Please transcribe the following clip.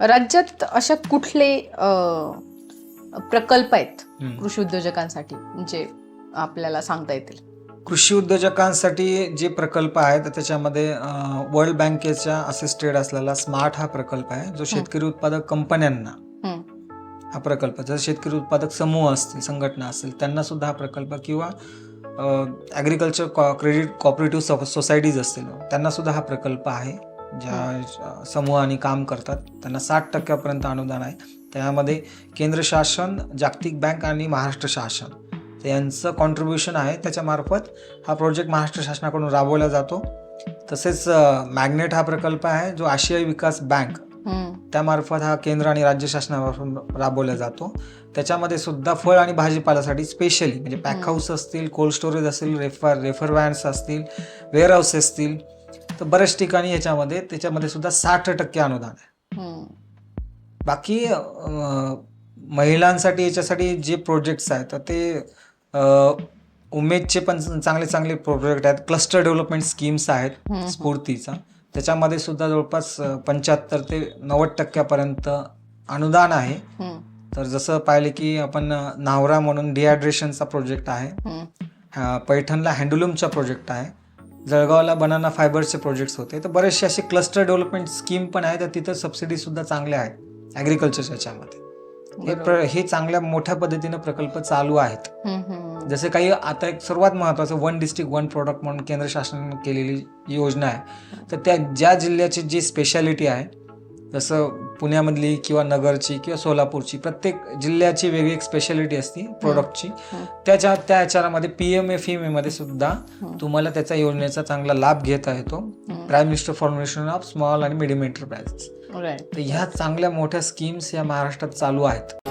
राज्यात अशा कुठले प्रकल्प आहेत. कृषी उद्योजकांसाठी जे आपल्याला सांगता येतील कृषी उद्योजकांसाठी जे प्रकल्प आहेत त्याच्यामध्ये वर्ल्ड बँकेच्या असिस्टेड असलेला स्मार्ट हा प्रकल्प आहे जो शेतकरी उत्पादक कंपन्यांना. हा प्रकल्प जर शेतकरी उत्पादक समूह असतील संघटना असतील त्यांना सुद्धा हा प्रकल्प किंवा ॲग्रिकल्चर क्रेडिट कॉपरेटिव्ह सोसायटीज असतील त्यांना सुद्धा हा प्रकल्प आहे ज्या समूहाने काम करतात त्यांना साठ टक्क्यापर्यंत अनुदान आहे. त्यामध्ये केंद्र शासन जागतिक बँक आणि महाराष्ट्र शासन. तर यांचं कॉन्ट्रीब्युशन आहे. त्याच्यामार्फत हा प्रोजेक्ट महाराष्ट्र शासनाकडून राबवला जातो. तसेच मॅग्नेट हा प्रकल्प आहे जो आशियाई विकास बँक. त्यामार्फत हा केंद्र आणि राज्य शासनामार्फत राबवला जातो. त्याच्यामध्ये सुद्धा फळ आणि भाजीपाल्यासाठी स्पेशली म्हणजे पॅक हाऊस असतील कोल्ड स्टोरेज असतील रेफर रेफर व्हॅन्स असतील वेअर हाऊस असतील तर बऱ्याच ठिकाणी याच्यामध्ये त्याच्यामध्ये सुद्धा साठ टक्के अनुदान आहे. बाकी महिलांसाठी याच्यासाठी जे प्रोजेक्ट्स आहेत तर ते उमेदचे पण चांगले चांगले प्रोजेक्ट आहेत क्लस्टर डेव्हलपमेंट स्कीम्स आहेत. स्फूर्तीचा त्याच्यामध्ये सुद्धा जवळपास पंच्याहत्तर ते नव्वद टक्क्यापर्यंत अनुदान आहे. तर जसं पाहिलं की आपण नावरा म्हणून डिहायड्रेशनचा प्रोजेक्ट आहे. हा, पैठणला हँडलूमचा प्रोजेक्ट आहे जळगावला बनाना फायबरचे प्रोजेक्ट्स होते. तर बरेचसे असे क्लस्टर डेव्हलपमेंट स्कीम पण आहे तर तिथं सबसिडी सुद्धा चांगल्या आहेत ॲग्रिकल्चरच्या याच्यामध्ये हे प्र हे चांगल्या मोठ्या पद्धतीनं प्रकल्प चालू आहेत. जसे काही आता एक सर्वात महत्त्वाचं वन डिस्ट्रिक्ट वन प्रोडक्ट म्हणून केंद्र शासनाने केलेली योजना आहे. तर त्या ज्या जिल्ह्याची जी स्पेशालिटी आहे जसं पुण्यामधली किंवा नगरची किंवा सोलापूरची प्रत्येक जिल्ह्याची वेगळी एक स्पेशालिटी असते प्रोडक्टची. त्याच्या त्या याच्यामध्ये पी एम एफमध्ये सुद्धा. तुम्हाला त्याच्या योजनेचा चांगला लाभ घेता येतो. Prime minister formulation of small आणि मिडियम एंटरप्राइजेस. तर ह्या चांगल्या मोठ्या स्कीम्स या महाराष्ट्रात चालू आहेत